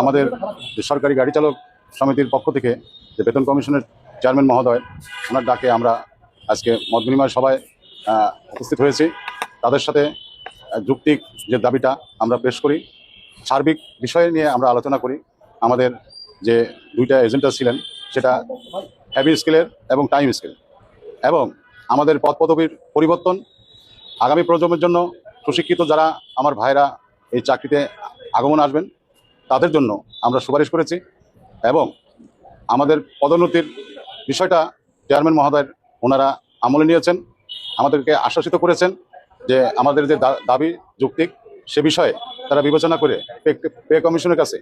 আমাদের সরকারি গাড়ি চালক সমিতির পক্ষ থেকে যে বেতন কমিশনের চেয়ারম্যান মহোদয়, ওনার ডাকে আমরা আজকে মত বিনিময় সভায় উপস্থিত হয়েছি। তাদের সাথে যুক্তিক যে দাবিটা আমরা পেশ করি, সার্বিক বিষয় নিয়ে আমরা আলোচনা করি। আমাদের যে দুইটা এজেন্ডা ছিলেন, সেটা হ্যাভি স্কেলের এবং টাইম স্কেল এবং আমাদের পদ পদবীর পরিবর্তন, আগামী প্রজন্মের জন্য প্রশিক্ষিত যারা, আমার ভাইরা এই চাকরিতে আগমন আসবেন তাদের জন্য আমরা সুপারিশ করেছি এবং আমাদের পদোন্নতির বিষয়টা চেয়ারম্যান মহোদয়ের ওনারা আমলে নিয়েছেন, আমাদেরকে আশ্বাসিত করেছেন যে আমাদের যে দাবি যুক্তিক সে বিষয়ে তারা বিবেচনা করে পে- কমিশনের কাছে,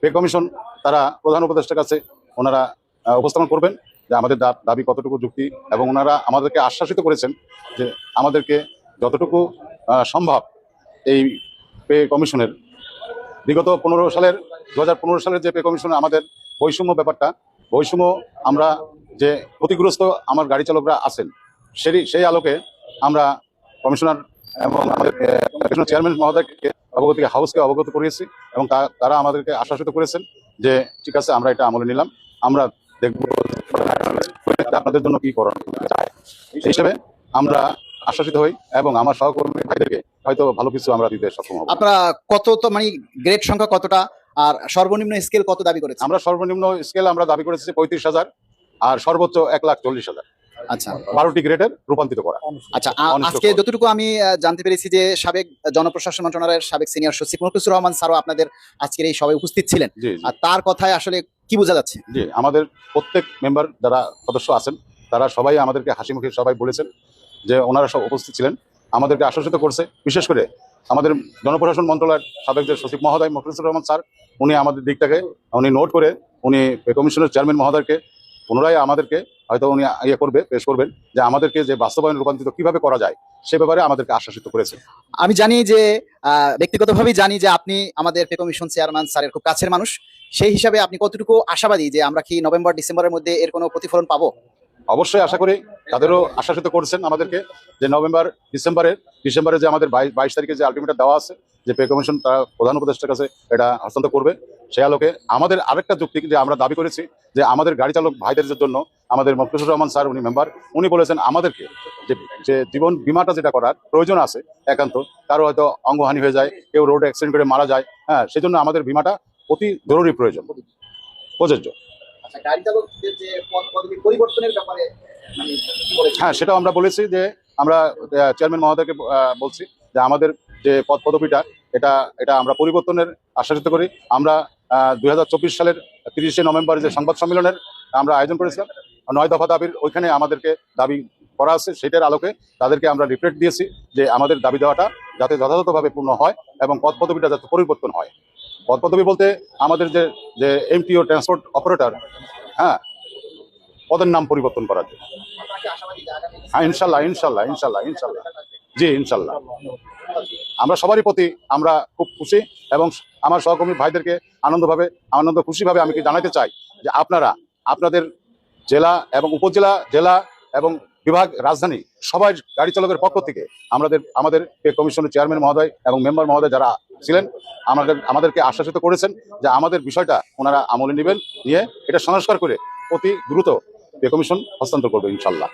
পে কমিশন তারা প্রধান উপদেষ্টার কাছে ওনারা উপস্থাপন করবেন যে আমাদের দাবি কতটুকু যুক্তি এবং ওনারা আমাদেরকে আশ্বাসিত করেছেন যে আমাদেরকে যতটুকু সম্ভব এই পে কমিশনের বিগত পনেরো সালের, দু হাজার পনেরো সালের যে পে কমিশন, আমাদের বৈষম্য ব্যাপারটা, বৈষম্য আমরা যে ক্ষতিগ্রস্ত আমার গাড়ি চালকরা আছেন সেই সেই আলোকে আমরা কমিশনার এবং আমাদের চেয়ারম্যান মহোদয়কে অবগত, হাউসকে অবগত করিয়েছি এবং তারা আমাদেরকে আশ্বাসিত করেছেন যে, ঠিক আছে, আমরা এটা আমলে নিলাম। আমরা দেখব আপনাদের জন্য কি করা যায়। সেই হিসেবে আমরা আশ্বাসিত হই এবং আমার সহকর্মী ভাইদেরকে হয়তো ভালো কিছু আমরা দিতে সক্ষম হব। আপনারা কত তো মানে গ্রেড সংখ্যা কতটা? আর সর্বনিম্ন স্কেল কত দাবি করেছে আমরা সর্বনিম্ন স্কেল আমরা দাবি করেছি পঁয়ত্রিশ হাজার আর সর্বোচ্চ এক লাখ চল্লিশ হাজার। আচ্ছা। বারোটি গ্রেডের রূপান্তরিত করা। আচ্ছা আজকে যতটুকু আমি জানতে পেরেছি যে সাবেক জনপ্রশাসন মন্ত্রণালয়ের সাবেক সিনিয়র সচিব মুখলিসুর রহমান স্যারও আপনাদের আজকের এই সভায় উপস্থিত ছিলেন। আর তার কথায় আসলে কি বোঝা যাচ্ছে? জি আমাদের প্রত্যেক মেম্বার যারা সদস্য আছেন তারা সবাই আমাদেরকে হাসি মুখে সবাই বলেছেন যে ওনারা সব উপস্থিত ছিলেন। আমাদেরকে আশ্বস্ত করছে। বিশেষ করে আমাদের জনপ্রশাসন মন্ত্রণালয়ের সাবেক যে সচিব মহোদয় মফিজুর রহমান স্যার উনি আমাদের দিকটাকে উনি নোট করে উনি কমিশনের চেয়ারম্যান মহোদয়কে পুনরায় আমাদেরকে হয়তো উনি ইয়ে করবে পেশ করবেন যে আমাদেরকে যে বাস্তবায়ন রূপান্তরিত কীভাবে করা যায় সে ব্যাপারে আমাদেরকে আশ্বাসিত করেছে। আমি জানি যে আহ, ব্যক্তিগতভাবেই জানি যে আপনি আমাদের পে কমিশন চেয়ারম্যান স্যারের খুব কাছের মানুষ। সেই হিসাবে আপনি কতটুকু আশাবাদী যে আমরা কি নভেম্বর ডিসেম্বরের মধ্যে এর কোনো প্রতিফলন পাবো? অবশ্যই আশা করি তাদেরও আশ্বাসিত করেছেন আমাদেরকে যে নভেম্বর ডিসেম্বরের ডিসেম্বরে যে আমাদের বাইশ বাইশ তারিখে যে আলটিমেটার দেওয়া আছে, যে পে কমিশন তারা প্রধান উপদেষ্টার কাছে এটা হস্তান্তর করবে সে আলোকে আমাদের আরেকটা যুক্তি যে আমরা দাবি করেছি যে আমাদের গাড়ি চালক ভাইদের জন্য আমাদের মফিজুর রহমান স্যার, উনি মেম্বার উনি বলেছেন আমাদেরকে যে যে জীবন বিমাটা যেটা করার প্রয়োজন আছে একান্ত কারও হয়তো অঙ্গহানি হয়ে যায়, কেউ রোড অ্যাক্সিডেন্ট করে মারা যায় হ্যাঁ সেজন্য আমাদের বিমাটা অতি জরুরি প্রয়োজন। প্রযোজ্য। পরিবর্তনের ব্যাপারে হ্যাঁ সেটাও আমরা বলেছি যে, আমরা চেয়ারম্যান মহোদয়কে বলছি যে, আমাদের যে পদ পদবিটা, এটা এটা আমরা পরিবর্তনের আশ্বাসিত করি। আমরা দুই হাজার চব্বিশ সালের তিরিশে নভেম্বর যে সংবাদ সম্মেলনের আমরা আয়োজন করেছিলাম, নয় দফা দাবির ওইখানে আমাদেরকে দাবি করা আছে, সেটার আলোকে তাদেরকে আমরা রিফ্লেক্ট দিয়েছি যে, আমাদের দাবি দেওয়াটা যাতে যথাযথভাবে পূর্ণ হয় এবং পদ পদবিটা যাতে পরিবর্তন হয়। পদ পদবি বলতে আমাদের যে যে এমটিও ট্রান্সপোর্ট অপারেটর হ্যাঁ পদের নাম পরিবর্তন করার জন্য। হ্যাঁ ইনশাল্লাহ ইনশাল্লাহ ইনশাল্লাহ ইনশাল্লাহ। জি, ইনশাল্লাহ। আমরা সবারই প্রতি আমরা খুব খুশি এবং আমার সহকর্মী ভাইদেরকে আনন্দভাবে, আনন্দ খুশিভাবে আমি কি জানাতে চাই যে আপনারা, আপনাদের জেলা এবং উপজেলা, জেলা এবং বিভাগ, রাজধানী, সবাই গাড়ি চালকের পক্ষ থেকে আমাদের আমাদের কমিশনের চেয়ারম্যান মহোদয় এবং মেম্বার মহোদয় যারা ছিলেন, আমাদের, আমাদেরকে আশ্বাসিত করেছেন যে আমাদের বিষয়টা ওনারা আমলে নেবেন, নিয়ে এটা সংস্কার করে অতি দ্রুত এ কমিশন হস্তান্তর করবে, ইনশাল্লাহ।